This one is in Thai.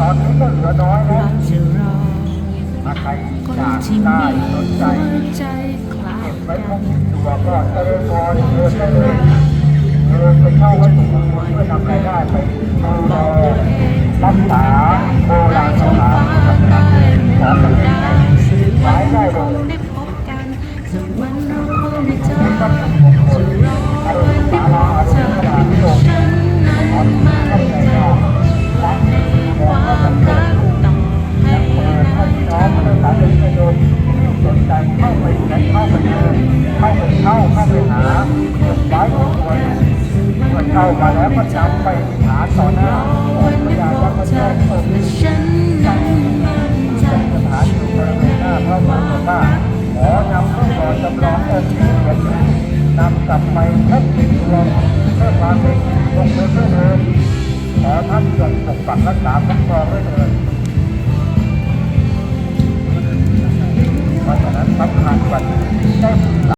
ตอนนี้ก็เหลือน้อยแล้วเราจะรอถ้าใครคนอยากที่ได้มีสนใจหัวใจคล้ายเก็บไว้พกักนติดตัวก็เจริญพรเดินได้เลยเดินไปเข้าวัดสุขมงคลเพื่อนำรายได้ไปดูแลรักษา เข้าไปหาเก็บไว้ทุกคนเมื่อเข้ามาแล้วก็นำไปหาต่อหน้าองค์พญายักษ์พระเจ้าทรงและฉันนั้นมันใจสถานอยู่บริเวณหน้าพระบรมธาตุขอนำรูปหล่อจำลององค์ที่เกิดนนำกลับไปพบที่ตัวเพื่อความเป็นสิริมงคลด้วยเถิดขอท่านจงปกปักรักษาคุ้มครองด้วยเถิด